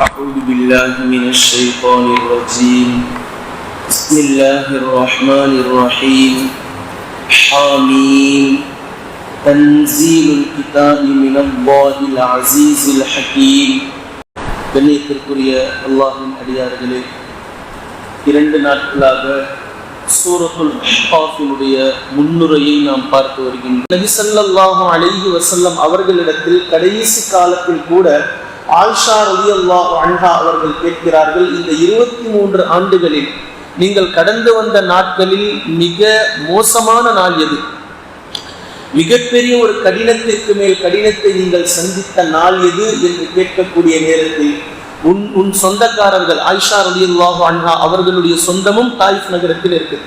أعوذ بالله من الشيطان الرجيم بسم الله الرحمن الرحيم حاميم تنزيل الكتاب من الله العزيز الحكيم கண்ணியத்திற்குரிய அல்லாஹின் அடியார்களே இரண்டு நாட்களாக சூரத்துல் அஹ்காஃபினுடைய முன்னுரையை நாம் பார்த்து வருகின்றோம் நபி ஸல்லல்லாஹு அலைஹி வஸல்லம் அவர்களிடத்தில் கடைசி காலத்தில் கூட ஆயிஷா அல்லா அன்ஹா அவர்கள் கேட்கிறார்கள் இந்த இருபத்தி மூன்று ஆண்டுகளில் நீங்கள் கடந்து வந்த நாட்களில் மிக மோசமான நாள் எது? மிகப்பெரிய ஒரு கடினத்திற்கு மேல் கடினத்தை நீங்கள் சந்தித்த நாள் எது என்று கேட்கக்கூடிய நேரத்தில் உன் உன் சொந்தக்காரர்கள் ஆயிஷா ரலியல்லாஹு அன்ஹா அவர்களுடைய சொந்தமும் தாயிஃப் நகரத்தில் இருக்குது.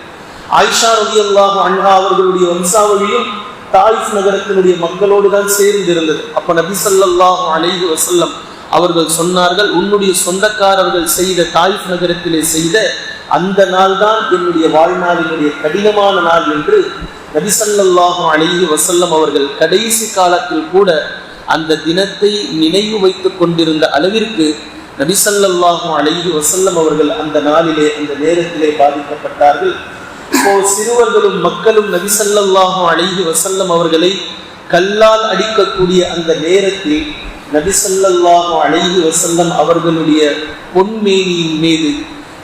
ஆயிஷா ரலியல்லாஹு அன்ஹா அவர்களுடைய வம்சாவளியும் தாயிஃப் நகரத்தினுடைய மக்களோடு தான் சேர்ந்து இருந்தது அப்ப நபி ஸல்லல்லாஹு அலைஹி வசல்லம் அவர்கள் சொன்னார்கள் உன்னுடைய சொந்தக்காரர்கள் செய்த தாயிஃப் நகரத்திலே செய்த அந்த நாள் தான் என்னுடைய வாழ்நாளினுடைய கடினமான நாள் என்று நபிசல்லாஹும் அழகி வசல்லம் அவர்கள் கடைசி காலத்தில் கூட அந்த தினத்தை நினைவு வைத்துக் கொண்டிருந்த அளவிற்கு நபிசல்லாஹும் அழகி வசல்லம் அவர்கள் அந்த நாளிலே அந்த நேரத்திலே பாதிக்கப்பட்டார்கள். இப்போ சிறுவர்களும் மக்களும் நபிசல்லாஹும் அழகி வசல்லம் அவர்களை கல்லால் அடிக்கக்கூடிய அந்த நேரத்தில் நபி அழகி வசல்லம் அவர்களுடைய பொன்மேனியின் மீது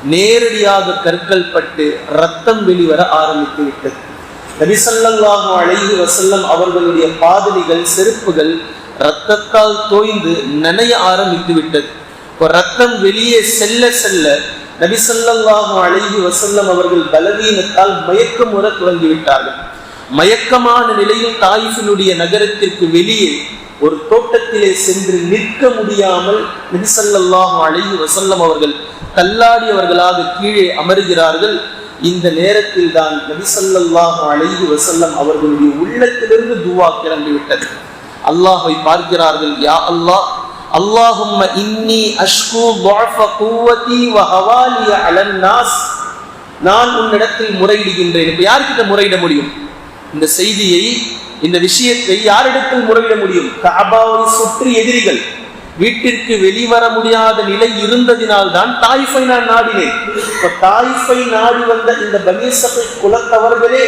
நேரடியாக கற்கள் பட்டு ரத்தம் வெளிவர ஆரம்பித்து விட்டது. நபி அழகி வசல்லம் அவர்களுடைய பாதணிகள் செருப்புகள் ரத்தத்தால் தோய்ந்து நனைய ஆரம்பித்து விட்டது. இப்போ ரத்தம் வெளியே செல்ல செல்ல நபி அழகி வசல்லம் அவர்கள் பலவீனத்தால் மயக்கம் உற தொடங்கிவிட்டார்கள் மயக்கமான நிலையில் தாயிஃபினுடைய நகரத்திற்கு வெளியே ஒரு தோட்டத்திலே சென்று நிற்க முடியாமல் நபிசல்லாஹு அழகி வசல்லம் அவர்கள் தள்ளாடியவர்களாக கீழே அமர்கிறார்கள். இந்த நேரத்தில் தான் நபிசல்லாஹு அழகி வசல்லம் அவர்களுடைய உள்ளத்திலிருந்து துவா கிளம்பிவிட்டது அல்லாஹை பார்க்கிறார்கள் யா அல்லாஹ் அல்லாஹும் இன்னி அஷ்கு குவதி வஹவாலிய அலன் நாஸ். நான் உன்னிடத்தில் முறையிடுகின்றேன். இப்போ யார்கிட்ட முறையிட முடியும்? இந்த செய்தியை இந்த விஷயத்தை யாரிடத்தில் முறையிட முடியும்? கஅபாவை சுற்றி எதிரிகள். வீட்டிற்கு வெளிவர முடியாத நிலை இருந்ததினால் தான் தாய்ஃபை நான் நாடினேன். இப்போ தாய்ஃபை நாடி வந்த இந்த பனீசபை குலத்தவர்களே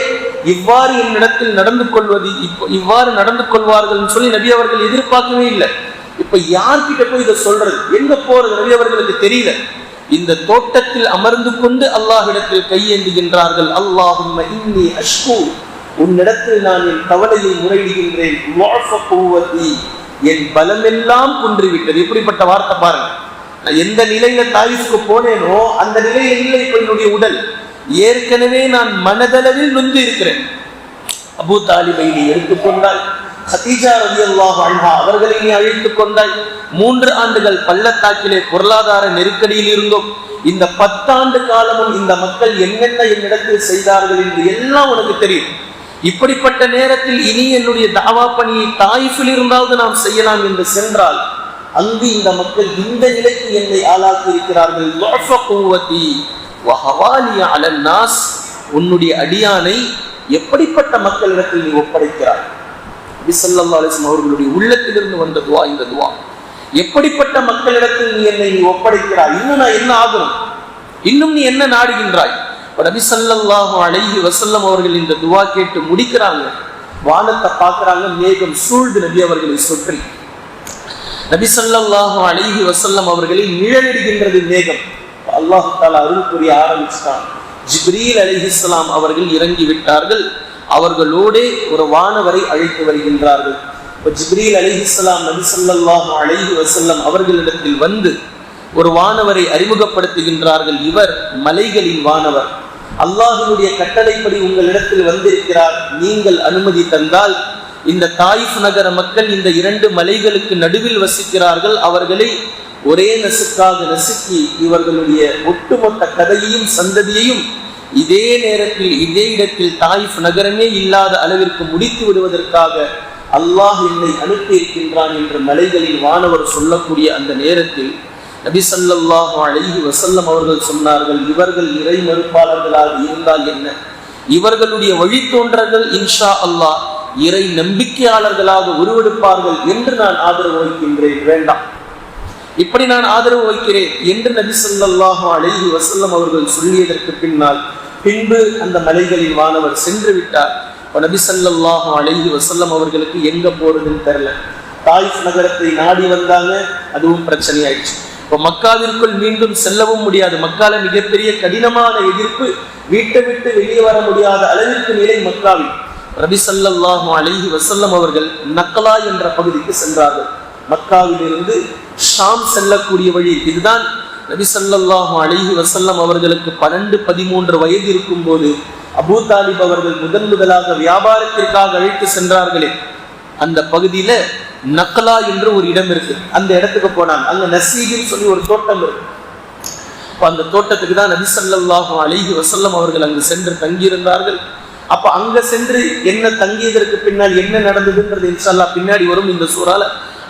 இவ்வாறு என்னிடத்தில் நடந்து கொள்வது இப்போ இவ்வாறு நடந்து கொள்வார்கள் சொல்லி நபி அவர்கள் எதிர்பார்க்கவே இல்லை. இப்ப யார்கிட்ட போய் இதை சொல்றது? எங்க போறது? நபி அவர்களுக்கு தெரியல. இந்த தோட்டத்தில் அமர்ந்து கொண்டு அல்லாஹிடத்தில் கையேந்துகின்றார்கள். அல்லாஹும்ம இன்னி அஷ்கு உன்னிடத்தில் நான் என் கவலையை முறையிடுகின்றேன். என் பலமெல்லாம் குன்றிவிட்டது. இப்படிப்பட்ட வார்த்தை பாருங்க. நான் எந்த நிலையில தாயிஃப்க்கு போனேனோ அந்த நிலையில இல்லை இப்ப என்னுடைய உடல். ஏற்கனவே நான் மனதளவில் நொந்து இருக்கிறேன். அபு தாலிபை நீ எடுத்துக்கொண்டால் ஹதீஜா ரவி அல்லாஹ் அன்ஹா அவர்களை நீ அழைத்துக் கொண்டாய். மூன்று ஆண்டுகள் பள்ளத்தாக்கிலே பொருளாதார நெருக்கடியில் இருந்தோம். இந்த பத்தாண்டு காலமும் இந்த மக்கள் என்னென்ன என்னிடத்தில் செய்தார்கள் என்று எல்லாம் உனக்கு தெரியும். இப்படிப்பட்ட நேரத்தில் இனி என்னுடைய தாவா பணியை தாயிஃபில் இருந்தாவது நாம் செய்யலாம் என்று சென்றால் அங்கு இந்த மக்கள் இந்த நிலைக்கு என்னை ஆளாக்கி இருக்கிறார்கள் உன்னுடைய அடியானை எப்படிப்பட்ட மக்களிடத்தில் நீ ஒப்படைக்கிறாய்? விசல்லம் அவர்களுடைய உள்ளத்திலிருந்து வந்த துவா இந்த துவா. எப்படிப்பட்ட மக்களிடத்தில் நீ என்னை நீ ஒப்படைக்கிறாய்? இன்னும் நான் என்ன ஆகும் இன்னும் நீ என்ன நாடுகின்றாய்? நபி சல்லாஹு வசல்லம் அவர்கள் இந்த துவா கேட்டு முடிக்கிறாங்க. வானத்தை பார்க்குறாங்க மேகம் சூழ்ந்து நபி அவர்களை சுற்றி. நபி சல்லாஹு வசல்லம் அவர்களை நிழலிடுகின்றது மேகம். அல்லாஹு தாலா அருள் புரிய ஆரம்பிச்சிட்டான். ஜிப்ரீல் அலிஹிஸ்லாம் அவர்கள் இறங்கி விட்டார்கள். அவர்களோடே ஒரு வானவரை அழைத்து வருகின்றார்கள். இப்போ ஜிப்ரீல் அலிஹிஸ்லாம் நபி சல்லாஹு வசல்லம் அவர்களிடத்தில் வந்து ஒரு வானவரை அறிமுகப்படுத்துகின்றார்கள். இவர் மலைகளின் வானவர். அல்லாஹினுடைய கட்டளைப்படி உங்களிடத்தில் வந்திருக்கிறார். நீங்கள் அனுமதி தந்தால் இந்த தாயிஃப் நகர மக்கள் இந்த இரண்டு மலைகளுக்கு நடுவில் வசிக்கிறார்கள். அவர்களை ஒரே நசுக்காக நசுக்கி இவர்களுடைய ஒட்டுமொத்த கதையையும் சந்ததியையும் இதே நேரத்தில் இதே இடத்தில் தாயிஃப் நகரமே இல்லாத அளவிற்கு முடித்து விடுவதற்காக அல்லாஹ் என்னை அனுப்பியிருக்கின்றான் என்று மலைகளில் வானவர் சொல்லக்கூடிய அந்த நேரத்தில் நபிசல்லாஹு அழகி வசல்லம் அவர்கள் சொன்னார்கள் இவர்கள் இறை மறுப்பாளர்களாக இருந்தால் என்ன? இவர்களுடைய வழித்தோன்றர்கள் இன்ஷா அல்லாஹ் இறை நம்பிக்கையாளர்களாக உருவெடுப்பார்கள் என்று நான் ஆதரவு வைக்கின்றேன் வேண்டாம். இப்படி நான் ஆதரவு வைக்கிறேன் என்று நபி ஸல்லல்லாஹு அழகி வசல்லம் அவர்கள் சொல்லியதற்கு பின்னால் பின்பு அந்த மலைகளில் வானவர் சென்று விட்டார். இப்ப நபி ஸல்லல்லாஹு அலைஹி அவர்களுக்கு எங்க போறதுன்னு தெரியல. தாய்ஃப் நகரத்தை நாடி வந்தாங்க அதுவும் பிரச்சனை ஆயிடுச்சு இப்போ மக்காவிற்குள் மீண்டும் செல்லவும் முடியாது. மக்கால மிகப்பெரிய கடினமான எதிர்ப்பு வீட்டை விட்டு வெளியே வர முடியாத அளவிற்கு நிலை மக்காவில். ரபி அழகி வசல்லம் அவர்கள் நக்கலா என்ற பகுதிக்கு சென்றார்கள். மக்காவிலிருந்து ஷாம் செல்லக்கூடிய வழி இதுதான். நபி அழகி வசல்லம் அவர்களுக்கு பன்னெண்டு பதிமூன்று வயது இருக்கும் போது அபூ தாலிப் அவர்கள் முதன் முதலாக வியாபாரத்திற்காக அழைத்து சென்றார்களே. அந்த பகுதியில நக்கலா என்று ஒரு இடம் இருக்கு. அந்த இடத்துக்கு போனாங்க. அங்க நசீபின்னு சொல்லி ஒரு தோட்டம் இருக்கு. அந்த தோட்டத்துக்கு தான் நபி ஸல்லல்லாஹு அலைஹி வசல்லம் அவர்கள் அங்கு சென்று தங்கியிருந்தார்கள். அப்ப அங்க சென்று என்ன தங்கியதற்கு பின்னால் என்ன நடந்ததுன்றது இன்ஷால்லா பின்னாடி வரும் இந்த சூறால.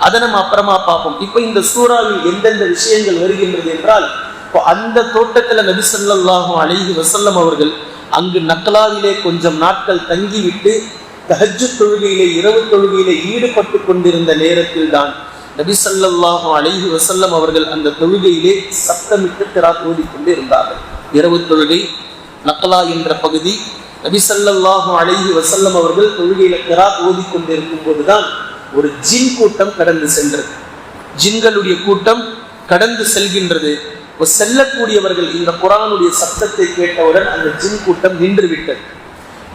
அதை நம்ம அப்புறமா பார்ப்போம். இப்ப இந்த சூறாவில் எந்தெந்த விஷயங்கள் வருகின்றது என்றால் இப்போ அந்த தோட்டத்துல நபி ஸல்லல்லாஹு அலைஹி வசல்லம் அவர்கள் அங்கு நக்கலாவிலே கொஞ்சம் நாட்கள் தங்கிவிட்டு தஹஜ்ஜு தொழுகையிலே இரவு தொழுகையிலே ஈடுபட்டு கொண்டிருந்த நேரத்தில் தான் நபி ஸல்லல்லாஹு அலைஹி வசல்லம் அவர்கள் அந்த தொழுகையிலே சத்தமிட்டு திராத் ஓதிக்கொண்டு இருந்தார்கள். இரவு தொழுகை நக்கலா என்ற பகுதி நபி ஸல்லல்லாஹு அலைஹி வசல்லம் அவர்கள் தொழுகையில கிராத் ஓதிக்கொண்டிருக்கும் போதுதான் ஒரு ஜின் கூட்டம் கடந்து சென்றது. ஜின்களுடைய கூட்டம் கடந்து செல்கின்றது. செல்லக்கூடியவர்கள் இந்த குரானுடைய சத்தத்தை கேட்டவுடன் அந்த ஜின் கூட்டம் நின்று விட்டது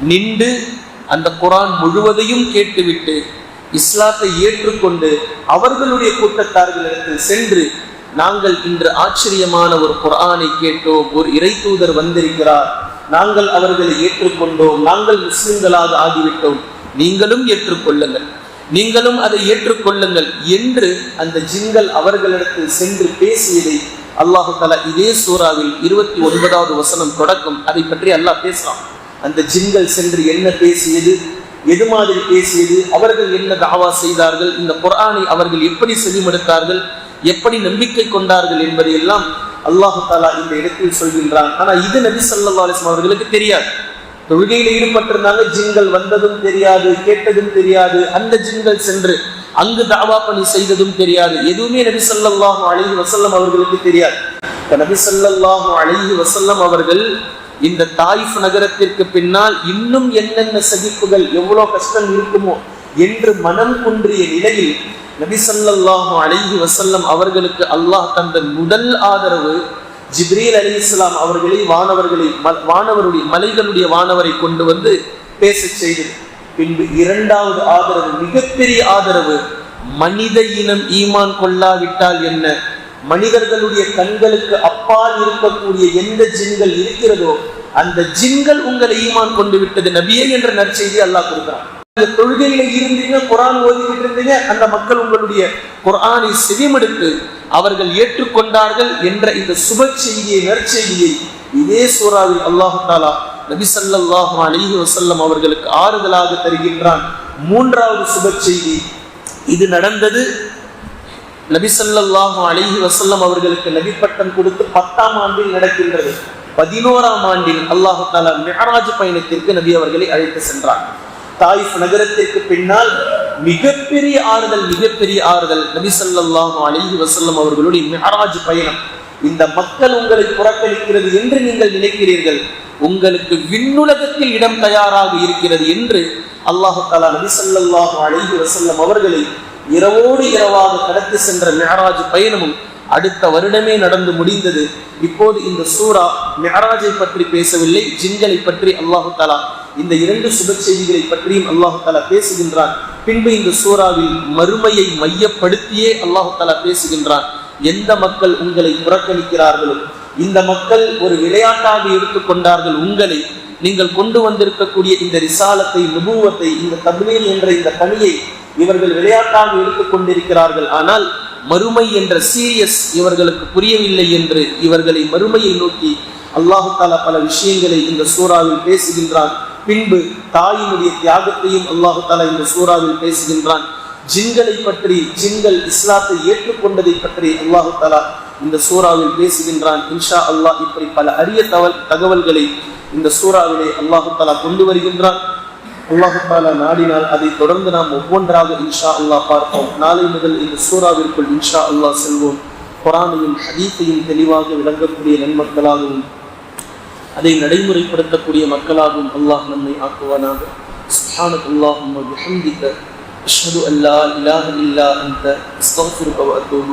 நின்று அந்த குரான் முழுவதையும் கேட்டுவிட்டு இஸ்லாத்தை ஏற்றுக்கொண்டு அவர்களுடைய கூட்டத்தார்களிடத்தில் சென்று நாங்கள் இன்று ஆச்சரியமான ஒரு குரானை கேட்டோம் ஒரு இறை தூதர் வந்திருக்கிறார். நாங்கள் அவர்களை ஏற்றுக்கொண்டோம் நாங்கள் முஸ்லிம்களாக ஆகிவிட்டோம். நீங்களும் ஏற்றுக்கொள்ளுங்கள். நீங்களும் அதை ஏற்றுக்கொள்ளுங்கள் என்று அந்த ஜிங்கள் அவர்களிடத்தில் சென்று பேசியதை அல்லாஹு தலா இதே சூறாவில் இருபத்தி ஒன்பதாவது வசனம் தொடக்கம். அதை பற்றி அல்லாஹ் பேசலாம் அந்த ஜின்கள் சென்று என்ன பேசியது எது மாதிரி பேசியது அவர்கள் என்ன தாவா செய்தார்கள் இந்த குரானை அவர்கள் எப்படி செவிமடுத்தார்கள் எப்படி நம்பிக்கை கொண்டார்கள் என்பதை எல்லாம் அல்லாஹு தாலா இந்த இடத்தில் சொல்கின்றான். ஆனா இது நபி ஸல்லல்லாஹு அவர்களுக்கு தெரியாது. தொழுகையில் ஈடுபட்டிருந்தாங்க ஜின்கள் வந்ததும் தெரியாது கேட்டதும் தெரியாது. அந்த ஜின்கள் சென்று அங்கு தாவா பணி செய்ததும் தெரியாது. எதுவுமே நபி ஸல்லல்லாஹு அலைஹி வசல்லம் அவர்களுக்கு தெரியாது. இப்ப நபி ஸல்லல்லாஹு அலைஹி வசல்லம் அவர்கள் இந்த தாயிஃப் நகரத்திற்கு பின்னால் இன்னும் என்னென்ன சகிப்புகள் எவ்வளோ கஷ்டம் இருக்குமோ என்று மனம் குன்றிய நிலையில் நபிசல்லாஹு அலைஹி வசல்லம் அவர்களுக்கு அல்லாஹ் தந்த முதல் ஆதரவு ஜிப்ரீல் அலி இஸ்லாம் அவர்களை வானவர்களை வானவருடைய மலைகளுடைய வானவரை கொண்டு வந்து பேசச் செய்தது. பின்பு இரண்டாவது ஆதரவு மிகப்பெரிய ஆதரவு மனித இனம் ஈமான் கொள்ளாவிட்டால் என்ன? மனிதர்களுடைய கண்களுக்கு அப்பால் இருக்கக்கூடிய எந்த ஜின்கள் இருக்கிறதோ அந்த ஜின்கள் உங்களை ஈமான் கொண்டு விட்டது நபியே என்ற நற்செய்தி அல்லாஹ் கொடுக்கிறான். இந்த தொழுகையில இருந்தீங்க குரான் ஓதிக்கிட்டு இருந்தீங்க அந்த மக்கள் உங்களுடைய குரானை செவிமடுத்து அவர்கள் ஏற்றுக்கொண்டார்கள் என்ற இந்த சுப செய்தியை நற்செய்தியை இதே சூறாவில் அல்லாஹு தாலா நபி ஸல்லல்லாஹு அலிஹி வசல்லம் அவர்களுக்கு ஆறுதலாக தருகின்றான். மூன்றாவது சுப செய்தி இது நடந்தது நபிசல்லாஹு அலிஹி வசல்லம் அவர்களுக்கு நபி பட்டம் கொடுத்து பத்தாம் ஆண்டில் நடக்கின்றது. பதினோராம் ஆண்டில் அல்லாஹு தாலா மெஹராஜ் பயணத்திற்கு நபி அவர்களை அழைத்து சென்றார் தாயிஃப் நகரத்திற்கு பின்னால் மிகப்பெரிய ஆறுதல் மிகப்பெரிய ஆறுதல் நபி ஸல்லல்லாஹு அலைஹி வஸல்லம் அவர்களுடைய மெஹராஜ் பயணம். இந்த மக்கள் உங்களை புறக்கணிக்கிறது என்று நீங்கள் நினைக்கிறீர்கள். உங்களுக்கு விண்ணுலகத்தில் இடம் தயாராக இருக்கிறது என்று அல்லாஹு தாலா நபி ஸல்லல்லாஹு அலைஹி வஸல்லம் அவர்களை இரவோடு இரவாக கடத்தி சென்ற மெஹராஜ் பயணமும் அடுத்த வருடமே நடந்து முடிந்தது. இப்போது இந்த சூரா மெஹராஜை பற்றி பேசவில்லை ஜின்களை பற்றி அல்லாஹு தாலா இந்த இரண்டு சுப செய்திகளை பற்றியும் அல்லாஹு தாலா பேசுகின்றான். பின்பு இந்த சூறாவில் மறுமையை மையப்படுத்தியே அல்லாஹு தாலா பேசுகின்றான். எந்த மக்கள் உங்களை புறக்கணிக்கிறார்களோ இந்த மக்கள் ஒரு விளையாட்டாக எடுத்துக்கொண்டார்கள் உங்களை நீங்கள் கொண்டு வந்திருக்கக்கூடிய இந்த ரிசாலத்தை நுபுவத்தை இந்த தப்லீல் என்ற இந்த பணியை இவர்கள் விளையாட்டாக இருந்து கொண்டிருக்கிறார்கள். ஆனால் மறுமை என்ற சீரியஸ் இவர்களுக்கு புரியவில்லை என்று இவர்களை மறுமையை நோக்கி அல்லாஹு தாலா பல விஷயங்களை இந்த சூறாவில் பேசுகின்றான். பின்பு தாயினுடைய தியாகத்தையும் அல்லாஹு தாலா இந்த சூறாவில் பேசுகின்றான். ஜின்களை பற்றி ஜின்கள் இஸ்லாத்தை ஏற்றுக்கொண்டதை பற்றி அல்லாஹு தாலா இந்த சூறாவில் பேசுகின்றான். இன்ஷா அல்லாஹ் இப்படி பல அரிய தகவல் தகவல்களை இந்த சூறாவிலே அல்லாஹு தாலா கொண்டு வருகின்றான். அல்லாஹு தாலா நாடினால் அதை தொடர்ந்து நாம் ஒவ்வொன்றாக இன்ஷா அல்லாஹ் பார்ப்போம் நாளை முதல் இந்த சூறாவிற்குள் இன்ஷா அல்லாஹ் செல்வோம் குரானையும் ஹதீஸையும் தெளிவாக விளங்கக்கூடிய நன்மக்களாகவும் அதை நடைமுறைப்படுத்தக்கூடிய மக்களாகவும் அல்லாஹ் நம்மை ஆக்குவானாக سبحانك اللهم وبحمدك أشهد أن لا إله إلا أنت أستغفرك وأتوب